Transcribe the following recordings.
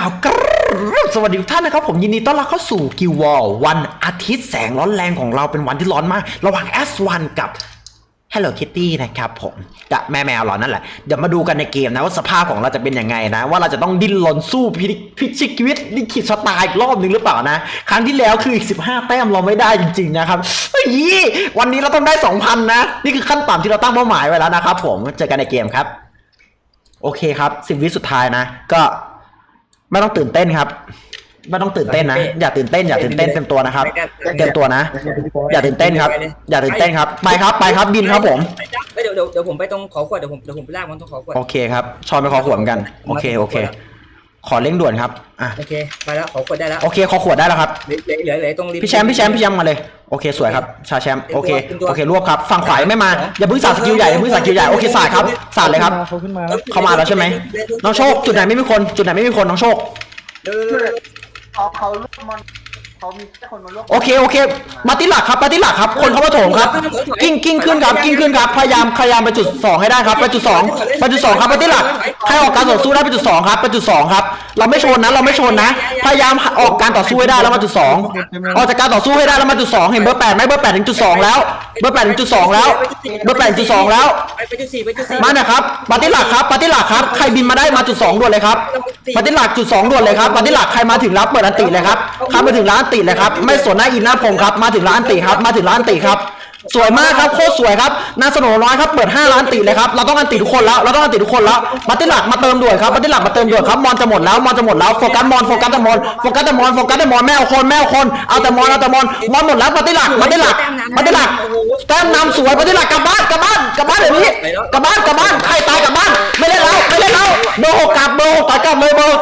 ล่าวกรบสวัสดีทุกท่านนะครับ ผมยินดีต้อนรับเข้าสู่กิววอลวันอาทิตย์แสงร้อนแรงของเราเป็นวันที่ร้อนมาก ระหว่าง S1 กับ Hello Kitty นะครับผมกับแม่แมวเรานั่นแหละ เดี๋ยวมาดูกันในเกมนะว่าสภาพของเราจะเป็นยังไงนะ ว่าเราจะต้องดิ้นรนสู้พิพิชิตชีวิตลิขิตชะตาอีกรอบหนึ่งหรือเปล่านะ ครั้งที่แล้วคืออีก 15 แต้มเราไม่ได้จริง ๆ นะครับเฮ้ยวันนี้เราต้องได้ 2,000 นะ นี่คือขั้นต่ำที่เราตั้งเป้าหมายไว้แล้วนะครับผมเจอกันในเกมครับ โอเคครับสิบวิสุดท้ายนะ ก็ ไม่ต้องตื่นเต้นครับ ไม่ต้องตื่นเต้นนะ อย่าตื่นเต้น อย่าตื่นเต้นเต็มตัวนะครับเต็มตัวนะ อย่าตื่นเต้นครับ อย่าตื่นเต้นครับ ไปครับ ไปครับ บินครับผมเอ้ยเดี๋ยวเดี๋ยวเดี๋ยวผมไปตรงขอขวด เดี๋ยวผมเดี๋ยวผมไปลากมันตรงขอขวด โอเคครับ ชอนไปขอขวดเหมือนกัน โอเค โอเค ขอเร่งด่วนครับอะโอเคไปแล้วขอขวดได้แล้วโอเคขอขวดได้แล้วครับเหลือเหลือเหลือเหลือตรงริม พี่แชมป์พี่แชมป์พี่แชมป์มาเลยโอเคสวยครับชาแชมป์โอเคโอเครวบครับฝั่งขวายังไม่มาอย่าเพิ่งสาดสกิลใหญ่อย่าเพิ่งสาดสกิลใหญ่โอเคสาดครับสาดเลยครับ เขาขึ้นมาแล้วเข้ามาแล้วใช่ไหม น้องโชคจุดไหนไม่มีคนจุดไหนไม่มีคนน้องโชคเดี๋ยวเดี๋ยวเดี๋ยวเขาเขาลูกมัน เขามีแค่คนมาลูกโอเคโอเค มาติหลักครับมาติหลักครับ คนเขามาโถมครับ กิ้งกิ้งขึ้นครับ กิ้งขึ้นครับ พยายามพยายามไปจุดสองให้ได้ครับไปจุดสองไปจุดสองครับมาติหลักใครออกการต่อสู้ได้ไปจุดสองครับไปจุดสองครับ เราไม่ชนนะเราไม่ชนนะ พยายามออกการต่อสู้ให้ได้แล้วมาจุดสองออกจากการต่อสู้ให้ได้แล้วมาจุดสองเห็นเบอร์แปดไหมเบอร์แปดถึงจุดสองแล้ว เบอร์แปดถึงจุดสองแล้ว เบอร์แปดถึงจุดสองแล้ว ไปไปจุดสี่ไปจุดสี่มาหนะครับปาติหลักครับปาติหลักครับ ใครบินมาได้มาจุดสองด่วนเลยครับปาติหลักจุดสองด่วนเลยครับปาติหลักใครมาถึงแล้วเปิดอันติเลยครับข้ามไปถึงร้านอันติเลยครับ ไม่สนหน้าอินหน้าพงครับ มาถึงร้านติครับ มาถึงร้านติครับ สวยมากครับ โคตรสวยครับนาสโนน้อยครับเปิด5ล้านติเลยครับ เราต้องอันติทุกคนแล้ว เราต้องอันติทุกคนแล้วปาติหลักมาเติมด่วนครับปาติหลักมาเติมด่วนครับ มอนจะหมดแล้ว มอนจะหมดแล้ว โฟกัสมอน โฟกัสแต่มอน โฟกัสแต่มอน โฟกัสแต่มอนไม่เอาคนไม่เอาคน เอาแต่มอน เอาแต่มอน มอนหมดแล้วปาติหลักปาติหลักปาติหลัก แต้มนำสวยปาติหลักกลับบ้าน กลับบ้าน กลับบ้านเดี๋ยวนี้ กลับบ้าน กลับบ้าน ใครตายกลับ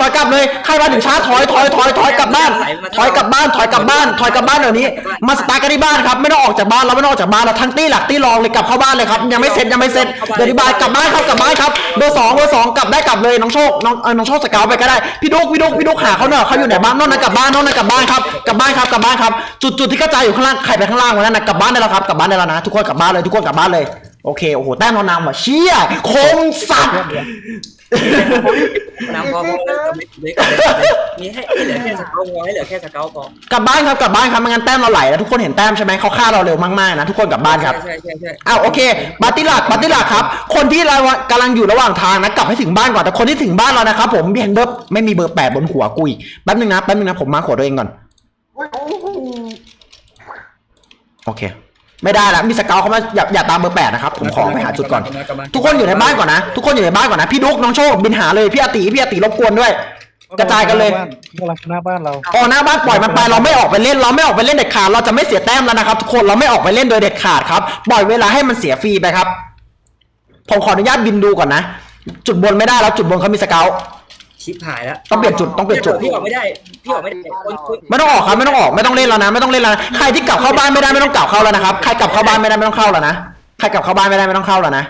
อร์หกถอยกลับเลยใครมาถึงช้าถอยถอยถอยถอยกลับบ้าน ถอยกลับบ้านถอยกลับบ้าน ถอยกลับบ้านเดี๋ยวนี้ มาสตาร์กันที่บ้านครับไม่ต้องออกจากบ้านเราไม่ต้องออกจากบ้านเราทั้งตี้หลักตี้รองเลยกลับเข้าบ้านเลยครับยังไม่เสร็จยังไม่เสร็จเดี๋ยวที่บ้านกลับบ้านครับกลับบ้านครับเบอร์สองเบอร์สองกลับได้กลับเลยน้องโชคน้องเออน้องโชคสเกาวไปก็ได้พี่ดุกพี่ดุกพี่ดุกหาเขาหน่อยเขาอยู่ไหนบ้านนอกนั้นกลับบ้านนอกนั้นกลับบ้านครับกลับบ้านครับกลับบ้านครับจุดจุดที่กระจายอยู่ข้างล่างใครไปข้างล่างวันนั้นนะกลับบ้านได้แล้วครับกลับบ้านได้แล้วนะทุกคนกลับบ้านเลยทุกคนกลับบ้านเลย โอเค โอ้โห แต้มเรานำว่ะเชี่ยคมสัตว์ น้ำพอพอเลยกับไม่กับไม่มีให้เหลือแค่สเกลพอให้เหลือแค่สเกลพอกลับบ้านครับกลับบ้านครับไม่งั้นแต้มเราไหลแล้วทุกคนเห็นแต้มใช่ไหมเขาฆ่าเราเร็วมากๆนะทุกคนกลับบ้านครับ ใช่ใช่ใช่อ้าวโอเคปาร์ติลักปาร์ติลักครับ คนที่เรากำลังอยู่ระหว่างทางนะกลับให้ถึงบ้านก่อนแต่คนที่ถึงบ้านแล้วนะครับผมเห็นเบอร์ไม่มีเบอร์แปดบนหัวกุยแป๊บนึงนะแป๊บนึงนะผมมาร์คหัวตัวเองก่อนโอเค ไม่ได้แล้วมีสเกลเขามาอย่าอย่าตามเบอร์แปดนะครับผมขอไปหาจุดก่อน ทุกคนอยู่ในบ้านก่อนนะ ทุกคนอยู่ในบ้านก่อนนะพี่ดุ๊กน้องโชคบินหาเลยพี่อาติพี่อาติรบกวนด้วย กระจายกันเลยกำลังหน้าบ้านเราออกหน้าบ้านปล่อยมันไปเราไม่ออกไปเล่น เราไม่ออกไปเล่นเด็ดขาดเราจะไม่เสียแต้มแล้วนะครับทุกคนเราไม่ออกไปเล่นโดยเด็ดขาดครับปล่อยเวลาให้มันเสียฟรีไปครับผมขออนุญาตบินดูก่อนนะ จุดบนไม่ได้แล้วจุดบนเขามีสเกลชิปหายแล้วต้องเปลี่ยนจุดต้องเปลี่ยนจุดพี่ออกไม่ได้ พี่ออกไม่ได้คนคนไม่ต้องออกครับไม่ต้องออกไม่ต้องเล่นแล้วนะ ไม่ต้องเล่นแล้วนะใครที่กลับเข้าบ้านไม่ได้ไม่ต้องกลับเข้าแล้วนะครับใครกลับเข้าบ้านไม่ได้ไม่ต้องเข้าแล้วนะใครกลับเข้าบ้านไม่ได้ไม่ต้องเข้าแล้วนะ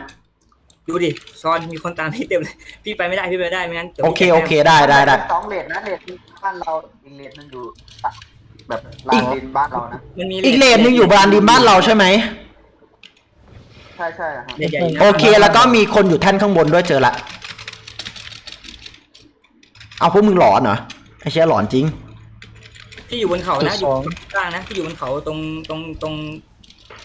ดูดิชอนมีคนตามพี่เต็มเลยพี่ไปไม่ได้พี่ไปไม่ได้ไม่งั้นดี๋ยวโอพี่เคโอเคได้ได้ได้สองเลทนะเลทบ้านเราอีกเลทนึงอยู่แบบลานดินบ้านเรานะมันมีอีกเลนหนึงอยู่บรานดีบ้านเราใช่ไหมใช่ใช่ครับใหญ่ๆนะโอเค แล้วก็มีคนอยู่แท่นข้างบนด้วยเจอละเอาพวกมึงหลอนเหรอ ไอ้เชี่ยหลอนจริงพี่อยู่บนเขานะ จุดอสยู่องกลางนะพี่อยู่บนเขาตรงตรงตรง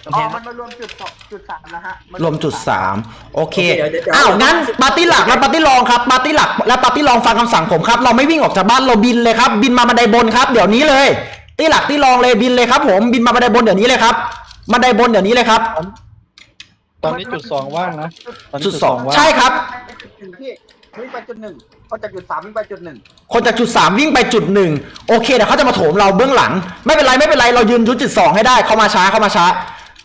กำอ๋แพองมันมารวมจุดสองจุดสามนะฮะนรวมจุดสามโอเคโอเคเดี๋ยวเดี๋ยวอ้าวงั้นปาร์ตี้หลักและปาร์ตี้รองครับปาร์ตี้หลักและปาร์ตี้รองฟังคำสั่งผมครับ เราไม่วิ่งออกจากบ้านเราบินเลยครับ บินมาบันไดบนครับ เดี๋ยวนี้เลยตี้หลักตี้รองเลยบินเลยครับ ผมบินมาบันไดบนเดี๋ยวนี้เลยครับบันไดบนเดี๋ยวนี้เลยครับ ตอนนี้จุดสองว่างนะตอนนี้จุดสองว่าง ใช่ครับ จุดที่ วิ่งไปจุดหนึ่งคนจากจุดสามวิ่งไปจุดหนึ่งคนจากจุดสามวิ่งไปจุดหนึ่งโอเคเดี๋ยวเขาจะมาโถมเราเบื้องหลัง ไม่เป็นไรไม่เป็นไรเรายืนยุดจุดสองให้ได้เขามาช้าเขามาช้า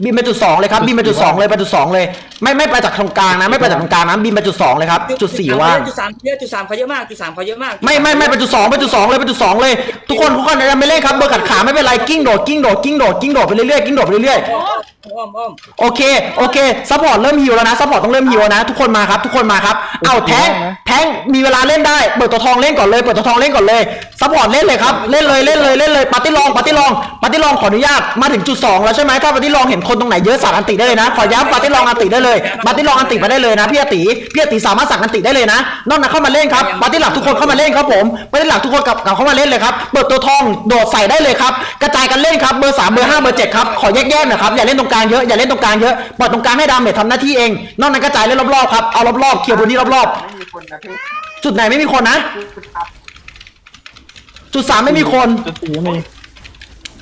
บินไปจุดสองเลยครับบินไปจุดสองเลยไปจุดสองเลย ไม่ไม่ไปจากตรงกลางนะ ไม่ไปจากตรงกลางนะบินไปจุดสองเลยครับจุดสี่ว่างจุดสามเยอะจุดสามเขาเยอะมากจุดสามเขาเยอะมากไม่ไม่ไม่ไปจุดสองไปจุดสองเลยไปจุดสองเลย ทุกคนทุกคนยังไม่เล่นครับเบอร์กัดขาไม่เป็นไรกิ้งโดดกิ้งโดดกิ้งโดดกิ้งโดดไปเรื่อยๆกิ้งโดดไปเรื่อยๆอ้อมอ้อมอ้อมโอเคโอเคซัพพอร์ตเริ่มฮิวแล้วนะซัพพอร์ตต้องเริ่มฮิวแล้วนะทุกคนมาครับทุกคนมาครับเอาแทงแทงมีเวลาเล่นได้เปิดตัวทองเล่นก่อนเลยเปิดตัวทองเล่นก่อนเลยซัพพอร์ตเล่นเลยครับเล่นเลยเล่นเลยเล่นเลยปาร์ตี้ลองปาร์ตี้ลองปาร์ตี้ลองขออนุญาตมาถึงจุดสองแล้วใช่ไหมถ้าปาร์ตี้ลองเห็นคนตรงไหนเยอะสั่งอันติได้เลยนะ ขอย้ำปาร์ตี้ลองอันติได้เลยปาร์ตี้ลองอันติไปได้เลยนะพี่อาติพี่อาติสามารถสั่งอันติได้เลยนะ นอกนั้นเข้ามาเล่นครับปาร์ตี้หลักทุกคนเข้ามาเล่นครับผมปาร์ตี้หลักทุกคนกลับกลับเข้ามาเล่นเลยครับเปิดตัวทองโดดใส่ได้เลยครับกระจายกันเล่นครับเบอร์สามเบอร์ห้าเบอร์เจ็ดครับขอแยกๆหน่อยครับอย่าเล่นตรงกลางเยอะอย่าเล่นตรงกลางเยอะเปิดตรงกลางให้ดาเมจทำหน้าที่เองนอกนั้นกระจายเล่นรอบๆครับเอารอบๆเคลียร์พื้นที่รอบไม่มีคนนะพี่ๆจุดไหนไม่มีคนนะคือครับจุดสามไม่มีคน จุดสี่มี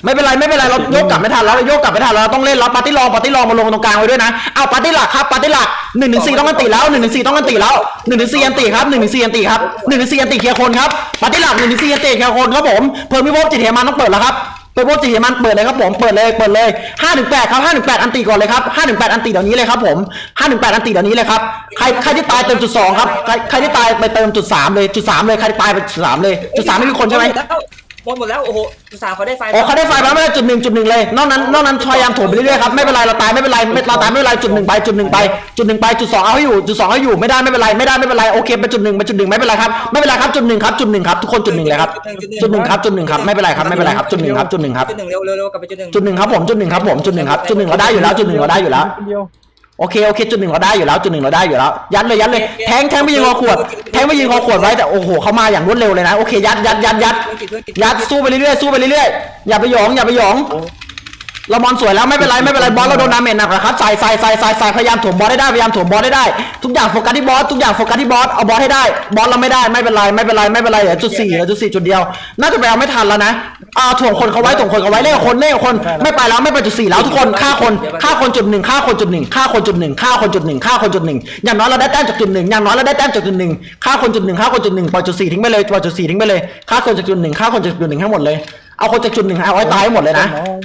ไม่เป็นไรไม่เป็นไรเราโยกกลับไม่ทันแล้วเราโยกกลับไม่ทันแล้วเราต้องเล่นแล้วปาร์ตี้ลองปาร์ตี้ลองมาลงตรงกลางไว้ด้วยนะเอาปาร์ตี้หลักครับปาร์ตี้หลักหนึ่งถึงสี่ต้องกันติแล้วหนึ่งถึงสี่ต้องกันติแล้วหนึ่งถึงสี่อันติครับหนึ่งถึงสี่อันติครับหนึ่งถึงสี่อันติเคลียร์คนครับปาร์ตี้หลักหนึ่งถึงสี่อันติเคลียร์คนครับผมเพิ่มพิภพจิตเหมันต้องเปิดแล้วครับเปิดพิภพจิตเหมันเปิดเลยครับผมเปิดเลยเปิดเลยห้าถึงแปดครับห้าถึงแปดอันติก่อนเลยครับห้าถึงแปดอันติเดี๋ยวนี้เลยครับผมห้าถึงแปดอันติเดี๋ยวนี้เลยครับใครใครที่ตายเติมจุดสองครับใครใครที่ตายไปเติมจุดสามเลยจุดสามเลยใครที่ตายไปจุดสามเลยจุดสามไม่มีคนใช่ไหม หมดหมดแล้วโอ้โหจุดสามเขาได้ไฟโอ้เขาได้ไฟมาไม่ได้จุดหนึ่งจุดหนึ่งเลยนอกนั้นนอกนั้นพยายามโถมไปเรื่อยๆครับไม่เป็นไรเราตายไม่เป็นไรไม่เราตายไม่เป็นไรจุดหนึ่งไปจุดหนึ่งไปจุดหนึ่งไปจุดสองเอาให้อยู่จุดสองเอาให้อยู่ไม่ได้ไม่เป็นไรไม่ได้ไม่เป็นไรโอเคเป็นจุดหนึ่งเป็นจุดหนึ่งไม่เป็นไรครับไม่เป็นไรครับจุดหนึ่งครับจุดหนึ่งครับทุกคนจุดหนึ่งเลยครับจุดหนึ่งครับจุดหนึ่งครับไม่เป็นไรครับไม่เป็นไรครับจุดหนึ่งครับจุดหนึ่งครับจุดหนึ่งเร็วเร็วเร็วกลับไปจุดหนึ่งจุดหนึ่งครับผมจุดหนึ่งครับผมจุดหนึ่งครับจุดหนึ่งเราได้อยู่แล้วจุดหนึ่งเราได้อยู่แล้วคนเดียว โอเคโอเคจุดหนึ่งเราได้อยู่แล้วจุดหนึ่งเราได้อยู่แล้ว ยัดเลยยัดเลยแทงแทงไปยิงคอขวดแทงไปยิงคอขวดไว้แต่โอ้โหเขามาอย่างรวดเร็วเลยนะโอเคยัดยัดยัดยัดยัดสู้ไปเรื่อยๆสู้ไปเรื่อยๆอย่าไปหยองอย่าไปหยองเราบอลสวยแล้วไม่เป็นไรไม่เป็นไรบอลเราโดนดาเมจหนักนะครับใส่ใส่ใส่ใส่ใส่พยายามถ่วงบอลให้ได้พยายามถ่วงบอลให้ได้ ทุกอย่างโฟกัสที่บอสทุกอย่างโฟกัสที่บอสเอาบอลให้ได้บอลเราไม่ได้ไม่เป็นไรไม่เป็นไรไม่เป็นไรเดี๋ยวจุดสี่เดี๋ยวจุดสี่จุดเดียว น่าจะไปเอาไม่ทันแล้วนะ อ่าถ่วงคนเขาไว้ถ่วงคนเขาไว้เล่นกับคนเล่นกับคน ไม่ไปแล้วไม่ไปจุดสี่แล้วทุกคนฆ่าคนฆ่าคนจุดหนึ่งฆ่าคนจุดหนึ่งฆ่าคนจุดหนึ่งฆ่าคนจุดหนึ่งฆ่าคนจุดหนึ่งอย่างน้อยเราได้แต้มจากจุดหนึ่งอย่างน้อยเราได้แต้มจากจุดหนึ่งฆ่าคนจุดหนึ่งฆ่าคนจุดหนึ่งปล่อยจุดสี่ทิ้งไปเลยปล่อยจุดสี่ทิ้งไปเลยฆ่าคนจากจุดหนึ่งฆ่าคนจากจุดหนึ่งให้หมดเลยเอาคนจากจุดหนึ่งเอาไว้ตายให้หมดเลยนะน้อง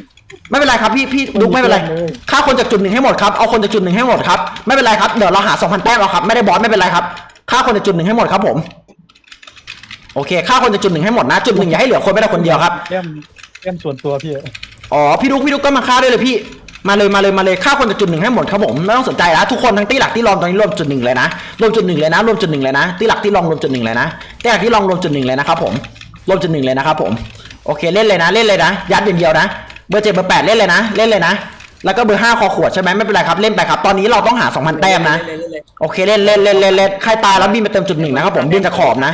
ไม่เป็นไรครับพี่พี่ดุ๊กไม่เป็นไรไม่เป็นไรฆ่าคนจากจุดหนึ่งให้หมดครับเอาคนจากจุดหนึ่งให้หมดครับไม่เป็นไรครับเดี๋ยวเราหาสองพันแต้มเอาครับไม่ได้บอสไม่เป็นไรครับฆ่าคนจากจุดหนึ่งให้หมดครับผม โอเคฆ่าคนจากจุดหนึ่งให้หมดนะ จุดหนึ่งอย่าให้เหลือคนไม่ได้คนเดียวครับ แก้มแก้มส่วนตัวพี่อ๋อพี่ดุ๊กพี่ดุ๊กก็มาฆ่าด้วยเลยพี่ มาเลยมาเลยมาเลยฆ่าคนจากจุดหนึ่งให้หมดครับผมไม่ต้องสนใจนะทุกคนทั้งตีหลักที่รองตอนนี้รวมจุดหนึ่งเลยนะรวมจุดหนึ่งเลยนะรวมจุดหนึ่งเลยนะตีหลักที่รองรวมจุดหนึ่งเลยนะตีหลักที่รองรวมจุดหนึ่งเลยนะครับผมรวมจุดหนึ่งเลยนะครับผมโอเคเล่นเลยนะเล่นเลยนะ ยัดอย่างเดียวนะ เบอร์เจ็ดเบอร์แปดเล่นเลยนะ เล่นเลยนะ แล้วก็เบอร์ห้าคอขวดใช่ไหมไม่เป็นไรครับเล่นไปครับตอนนี้เราต้องหาสองพันแต้มนะเล่นเล่นเล่นโอเคเล่นเล่นเล่นเล่นเล่นใครตายแล้วบินไปเติมจุดหนึ่งนะครับผมบินจะขอบนะ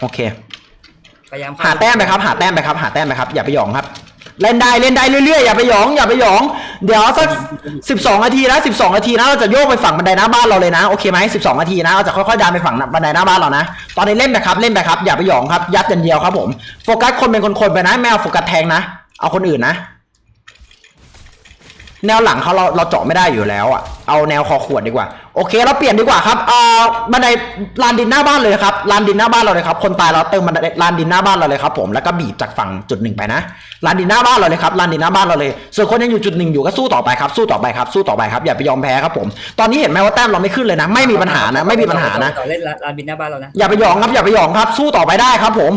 โอเค พยายามหาแต้มไปครับ หาแต้มไปครับ หาแต้มไปครับ อย่าไปหยองครับ เล่นได้เล่นได้เรื่อยๆอย่าไปหยอง อย่าไปหยอง เดี๋ยวสักสิบสองนาทีนะสิบสองนาทีนะเราจะโยกไปฝั่งบันไดหน้าบ้านเราเลยนะโอเคไหมสิบสองนาทีนะเราจะค่อยๆดันไปฝั่งบันไดหน้าบ้านเรานะตอนนี้เล่นไปครับเล่นไปครับอย่าไปหยองครับยัดอย่างเดียวครับผมโฟกัสคนเป็นคนๆไปนะไม่เอาโฟกัสแทงนะเอาคนอื่นนะ แนวหลังเขาเราเราเจาะไม่ได้อยู่แล้วอะเอาแนวคอขวดดีกว่า โอเคเราเปลี่ยนดีกว่าครับเอ่อบันไดลานดินหน้าบ้านเลยครับลานดินหน้าบ้านเราเลยครับ คนตายเราเติมบันไดลานดินหน้าบ้านเราเลยครับผมแล้วก็บีบจากฝั่งจุดหนึ่งไปนะลานดินหน้าบ้านเราเลยครับลานดินหน้าบ้านเราเลย ส่วนคนยังอยู่จุดหนึ่งอยู่ก็สู้ต่อไปครับสู้ต่อไปครับสู้ต่อไปครับอย่าไปยอมแพ้ครับผมตอนนี้เห็นไหมว่าแต้มเราไม่ขึ้นเลยนะ ไม่มีปัญหานะ ไม่มีปัญหานะต่อเล่นลานบินหน้าบ้านเรานะอย่าไปยอมครับอย่าไปยอมครับ สู้ต่อไปได้ครับผม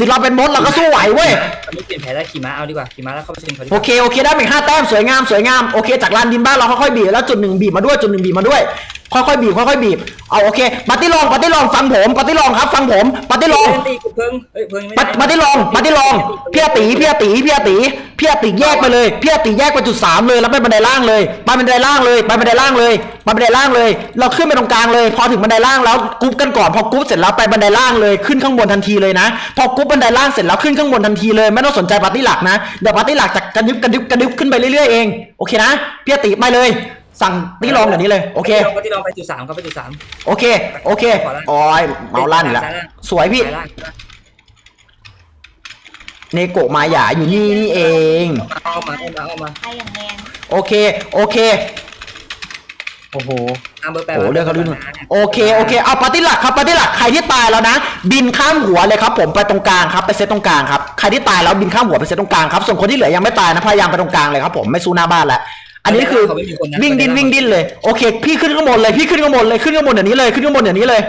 ถึงเราเป็นมดเราก็สู้ไหวเว้ยไม่เปลี่ยนแผนแล้วขี่ม้าเอาดีกว่าขี่ม้าแล้วเข้าไปชิงเขาดีกโอว่าเคโอเคได้ไปห้าแต้มสวยงามสวยงามโอเคจากลานดินบ้านเราค่อยๆบีบแล้วจุดหนึ่งบีบมาด้วยจุดหนึ่งบีบมาด้วย ค่อยๆบีบค่อยๆบีบเอาโอเคปาร์ตี้ลองปาร์ตี้ลองฟังผมปาร์ตี้ลองครับฟังผมปาร์ตี้ลองเล่นตีกูเพิ่งเฮ้ยเพิ่งไม่ปาได้ปาร์ตี้ลองปาร์ตี้ลองพี่อาตีพี่อาตีพี่อาตี พี่อาตีแยกไปเลยพี่อาตีแยกไปจุดสามเลยแล้วไปบันไดล่างเลยไปบันไดล่างเลยไปบันไดล่างเลยไปบันไดล่างเลย เราขึ้นไปตรงกลางเลย พอถึงบันไดล่างแล้วกรุ๊ปกันก่อนพอกรุ๊ปเสร็จแล้วไปบันไดล่างเลยขึ้นข้างบนทันทีเลยนะ พอกรุ๊ปบันไดล่างเสร็จแล้วขึ้นข้างบนทันทีเลยไม่ต้องสนใจปาร์ตี้หลักนะเดี๋ยวปาร์ตี้หลักจะกระดึบกระดึบกระดึบขึ้นไปเรื่อยๆเองโอเคนะพี่อาตีไปเลย สั่งตี้ลองแบบนี้เลยโอเคก็ที่ลองไปจุดสามเขาไปจุดสามโอเคโอเคโอ้ยเมาลั่นอีกแล้วสวยพี่ซ้ายล่าง เนโกะมาหยาอยู่นี่นี่เอง เอามาเอามาเอามาไปอย่างแมนโอเค โอเค โอ้โหตามเบอร์แปดโอ้เรื่องเขาดูหน่อยโอเคโอเคเอาปาร์ตี้หลักครับปาร์ตี้หลักใครที่ตายแล้วนะ บินข้ามหัวเลยครับ ผมไปตรงกลางครับไปเซตตรงกลางครับใครที่ตายแล้วบินข้ามหัวไปเซตตรงกลางครับส่วนคนที่เหลือยังไม่ตายนะพยายามไปตรงกลางเลยครับผมไม่สู้หน้าบ้านแล้วอันนี้คือวิ่งดินวิ่งดินเลยโอเค พี่ขึ้นข้างบนเลยพี่ขึ้นข้างบนเลยขึ้นข้างบนเดี๋ยวนี้เลยขึ้นข้างบนเดี๋ยวนี้เลย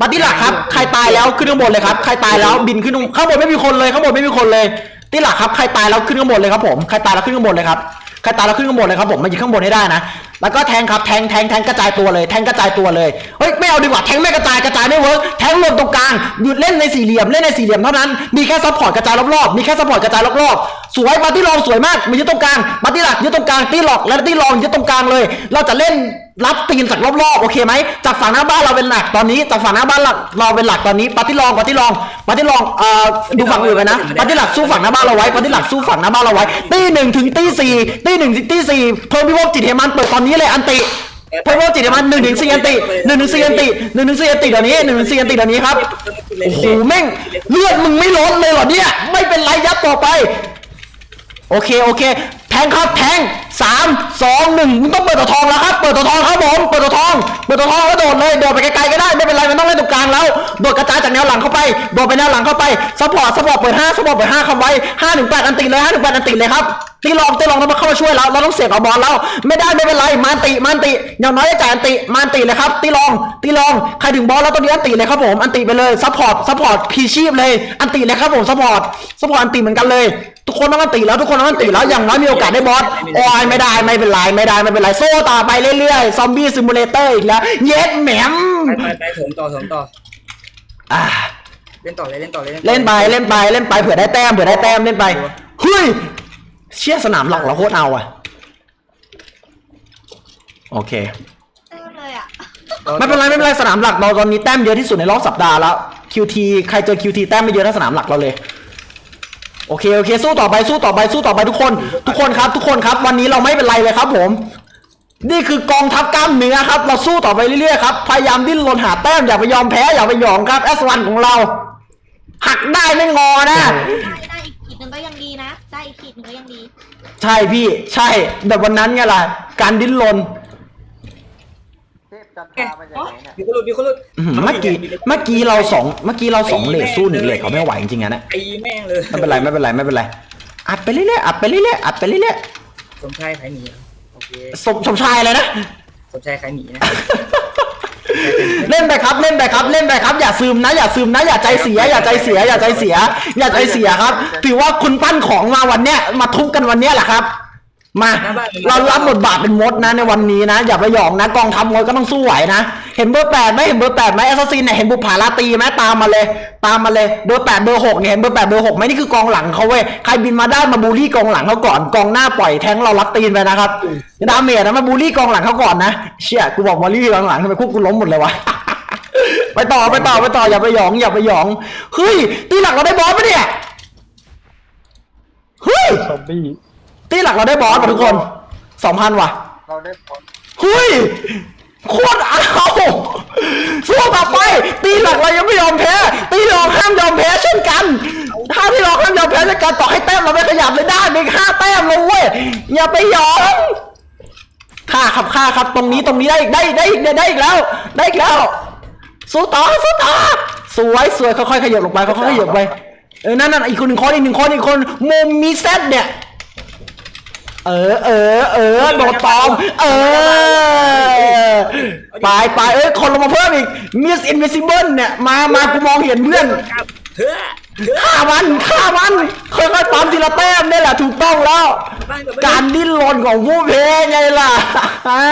ปาร์ตี้หลักครับ ใครตายแล้วขึ้นข้างบนเลยครับ ใครตายแล้วบินขึ้นข้างบนไม่มีคนเลยข้างบนไม่มีคนเลยที่หลักครับ ใครตายแล้วขึ้นข้างบนเลยครับผม ใครตายแล้วขึ้นข้างบนเลยครับ ใครตายเราขึ้นข้างบนเลยครับผมมาอยู่ข้างบนให้ได้นะ แล้วก็แทงครับ แทง แทง แทงกระจายตัวเลย แทงกระจายตัวเลย เฮ้ย ไม่เอาดีกว่า แทงไม่กระจาย กระจายไม่เวิร์กแทงรวมตรงกลาง หยุดเล่นในสี่เหลี่ยม เล่นในสี่เหลี่ยมเท่านั้น มีแค่ซัพพอร์ตกระจายรอบๆ มีแค่ซัพพอร์ตกระจายรอบๆ สวยปาร์ตี้รองสวยมากมายึดตรงกลางปาร์ตี้หลักยึดตรงกลาง ตีหลอก และตีรองยึดตรงกลางเลย เราจะเล่น รับตีนจากรอบๆโอเคไหมจากฝั่งหน้าบ้านเราเป็นหลักตอนนี้จากฝั่งหน้าบ้านเราเป็นหลักตอนนี้ปาร์ตี้รองปาร์ตี้รองปาร์ตี้รองเอ่อดูฝั่งอื่นไปนะปาร์ตี้หลักสู้ฝั่งหน้าบ้านเราไว้ปาร์ตี้หลักสู้ฝั่งหน้าบ้านเราไว้ ตีหนึ่งถึงตีสี่ตีหนึ่งถึงตีสี่เพิ่มพิภพจิตเฮมันเปิดตอนนี้เลยอันติเพิ่มพิภพจิตเฮมันหนึ่งถึงสี่อันติหนึ่งถึงสี่อันติหนึ่งถึงสี่อันติเดี๋ยวนี้หนึ่งถึงสี่อันติเดี๋ยวนี้ครับโอ้โหแม่งเลือดมึงไม่ลดเลยเหรอเนี่ยไม่เป็นไรยัดต่อไป โอเคโอเค แทงครับแทง สามสองหนึ่งมึงต้องเปิดตัวทองแล้วครับ เปิดตัวทองครับผมเปิดตัวทอง เปิดตัวทองแล้วโดดเลยโดดไปไกลๆก็ได้ไม่เป็นไรมันต้องเล่นตรงกลางแล้วโดดกระจายจากแนวหลังเข้าไปโดดไปแนวหลังเข้าไปซัพพอร์ตซัพพอร์ตเปิดห้าซัพพอร์ตเปิดห้าคำไว้ห้าหนึ่งแปดอันติเลยห้าหนึ่งแปดอันติเลยครับตีลองตีลองแล้วมาเข้ามาช่วยเราเราต้องเสียเอาบอลแล้วไม่ได้ไม่เป็นไรมานติมานติอย่างน้อยจะจ่ายอันติมานติเลยครับตีลองตีลองใครถึงบอลแล้วตอนนี้อันติเลยครับผมอันติไปเลยซัพพอร์ตซัพพอร์ตพีชีพเลยอันติเลยครับผมซัพพอร์ตซัพพอร์ตอันติเหมือนกันเลย ทุกคนต้องอันติแล้วทุกคนต้องอันติแล้วอย่างน้อยมีโอกาสได้บอสโอ้ยไม่ได้ไม่เป็นไรไม่ได้ไม่เป็นไรโซ่ต่อไปเรื่อยๆซอมบี้ซิมูเลเตอร์อีกแล้วเย็ดแหมมไปไปไปถมต่อถมต่ออ่าเล่นต่อเลยเล่นต่อเลยเล่นไปเล่นไปเล่นไปเผื่อได้แต้มเผื่อได้แต้มเล่นไปเฮ้ยเชี่ยสนามหลักเราโคตรเอาอะโอเคเต็มเลยอะไม่เป็นไรไม่เป็นไรสนามหลักเราตอนนี้แต้มเยอะที่สุดในรอบสัปดาห์แล้ว QT ใครเจอ QT แต้มไม่เยอะเท่าสนามหลักเราเลย โอเคโอเค สู้ต่อไปสู้ต่อไปสู้ต่อไปทุกคน ทุกคนครับ ทุกคนครับ วันนี้เราไม่เป็นไรเลยครับผม นี่คือกองทัพกล้ามเนื้อครับ เราสู้ต่อไปเรื่อยๆครับพยายามดิ้นรนหาแต้มอย่าไปยอมแพ้อย่าไปหยองครับแอสวันของเรา หักได้ไม่งอนะ ได้ได้อีกขีดหนึ่งก็ยังดีนะ ได้อีกขีดหนึ่งก็ยังดี ใช่พี่ ใช่แบบวันนั้นไงล่ะ การดิ้นรนเทพ จันทรามาจากไหนเนี่ยมีคนหลุดมีคนหลุดอื้อหือเมื่อกี้เมื่อกี้เราสองเมื่อกี้เราสองเลทสู้หนึ่งเลทเขาไม่ไหวจริงๆอะนะตีแม่งเลยไม่เป็นไรไม่เป็นไรไม่เป็นไรอัดไปเรื่อยๆอัดไปเรื่อยๆอัดไปเรื่อยสมชายขายหนีโอเคๆสมสมชายเลยนะ สมชายขายหนีนะ เล่นไปครับเล่นไปครับเล่นไปครับ อย่าซึมนะ อย่าซึมนะอย่าใจเสีย อย่าใจเสีย อย่าใจเสีย อย่าใจเสียครับ ถือว่าคุณปั้นของมาวันเนี้ยมาทุบกันวันเนี้ยแหละครับ มาเรารับบทบาทเป็นมดนะในวันนี้นะ อย่าไปหยองนะกองทัพมดก็ต้องสู้ไหวนะเห็นเบอร์แปดไหมเห็นเบอร์แปดไหมแอสซัสซินเนี่ยเห็นบุปผาราตรีไหมตามมาเลย ตามมาเลยเบอร์แปดเบอร์หกเนี่ยเห็นเบอร์แปดเบอร์หกไหมนี่คือกองหลังเขาเว้ยใครบินมาได้มาบูลลี่กองหลังเขาก่อนกองหน้าปล่อยแทงเรารับตีนไปนะครับดาเมจนะมาบูลลี่กองหลังเขาก่อนนะเชี่ยกูบอกมาบูลลี่กองหลังทำไมคุกกูล้มหมดเลยวะไปต่อไปต่อไปต่ออย่าไปหยองอย่าไปหยองเฮ้ยตีหลักเราได้บอสปะเนี่ยเฮ้ยซอมบี้ ตีหลักเราได้บอสป่ะทุกคนสองพันว่ะ เราได้ผลเฮ้ยโคตรเอาสู้ต่อไป ตีหลักเรายังไม่ยอมแพ้ ตีหลอกห้ามยอมแพ้เช่นกัน ถ้าตีหลอกห้ามยอมแพ้เช่นกันต่อให้แต้มเราไม่ขยับเลยได้เป็นห้าแต้มเลยเว้ยอย่าไปหยองค่าครับค่าครับตรงนี้ตรงนี้ได้อีกได้อีกได้อีกเนี่ยได้อีกแล้ว ได้อีกแล้ว สู้ต่อสู้ต่อสวยสวยค่อยๆขยับลงไปค่อยๆขยับไปเออนั่นนั่นอีกคนหนึ่งคนอีกหนึ่งคนอีกคนมุมมีเซตเนี่ย เออเออเออโดดตอม เออไปไปเอ้ยคนลงมาเพิ่มอีกมิสอินวิซิเบิลเนี่ย มามากูมองเห็นเพื่อนครับเฮ้อเฮ้อ ฆ่ามันฆ่ามันค่อยๆตามทีละแต้มนี่แหละถูกต้องแล้วบ้านกับการดิ้นรนของผู้แพ้ไงล่ะอ่า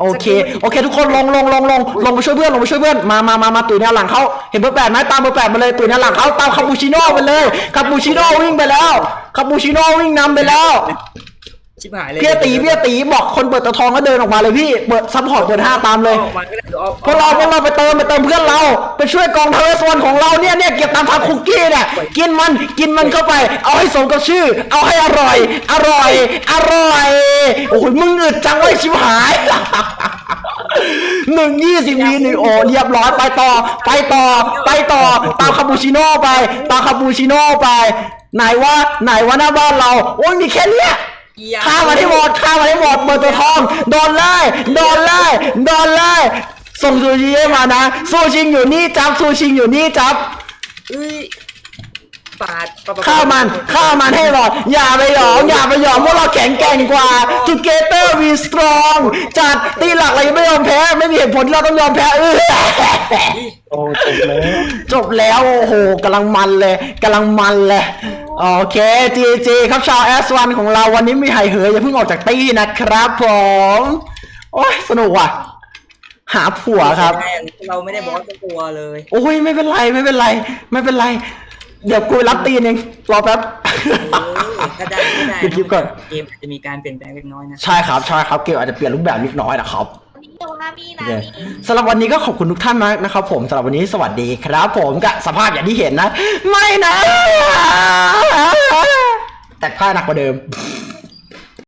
โอเค โอเค ทุกคนลงลงลงลงลงไปช่วยเพื่อนลงไปช่วยเพื่อนมามามามาตุ๋ยแนวหลังเขาเห็นเบอร์แปดไหมตามเบอร์แปดมาเลยตุ๋ยแนวหลังเขาตามคาปูชิโน่ไปเลยคาปูชิโน่วิ่งไปแล้วคาปูชิโน่วิ่งนำไปแล้ว ชิบหายเลยพี่ตีพี่ตีบอกคนเปิดตะทองก็เดินออกมาเลยพี่เปิดซัพพอร์ตเปิดห้าตามเลยออกมาก็ได้เดี๋ยวออกพวกเราพวกเราไปเติมไปเติมเพื่อนเรา ไปช่วยกองทัพเอสวันของเราเนี่ยเนี่ยเก็บตามทางคุกกี้เนี่ยกินมันกินมันเข้าไป เอาให้สมกับชื่อ เอาให้อร่อย อร่อย อร่อยโอ้ยมึงอึดจังไว้ยชิบหาย หนึ่งยี่สิบวิหนึ่งโอ้เรียบร้อยไปต่อ ไปต่อ ไปต่อ ตามคาปูชิโน่ไป ตามคาปูชิโน่ไป ไหนว่าไหนว่าหน้าบ้านเรา โอ้ยมีแค่เนี้ย ฆ่ามาให้หมดฆ่ามาให้หมดเปิดตัวทองโดนเลยโดนเลยโดนเลยส่งซูชิให้มานะซูชิงอยู่นี่จับซูชิงอยู่นี่จับ เอ้ย ปาดปดปดฆ่ามันฆ่ามันให้หมดอย่าไปหยอง อย่าไปหยองพวกเราแข็งแกร่งกว่า together we strong จัดตีหลักเรายังไม่ยอมแพ้ ไม่มีเหตุผลที่เราต้องยอมแพ้เออโอ้จบแล้วจบแล้วโอ้โหกำลังมันเลยกำลังมันเลย โอ้โอเคจีจีครับชาวแอสวันของเราวันนี้มีไห่เหยอย่าเพิ่งออกจากตี้นะครับผมโอ้ยสนุกว่ะ หาผัวครับ เราไม่ได้บอสเป็นตัวเลย โอ้ยไม่เป็นไรไม่เป็นไร ไม่เป็นไร เดี๋ยวกูไปรับตีนเองรอแป๊บเออถ้าได้ก็ได้ปิดคลิปก่อน เกมอาจจะมีการเปลี่ยนแปลงเล็กน้อยนะใช่ครับใช่ครับเกมอาจจะเปลี่ยนรูปแบบเล็กน้อยนะครับวันนี้เดี๋ยวนะมีนะโอเคมี สำหรับวันนี้ก็ขอบคุณทุกท่านมากนะครับผมสำหรับวันนี้สวัสดีครับ ผมกับสภาพอย่างที่เห็นนะ ไม่นะแต่ผ้าหนักกว่าเดิม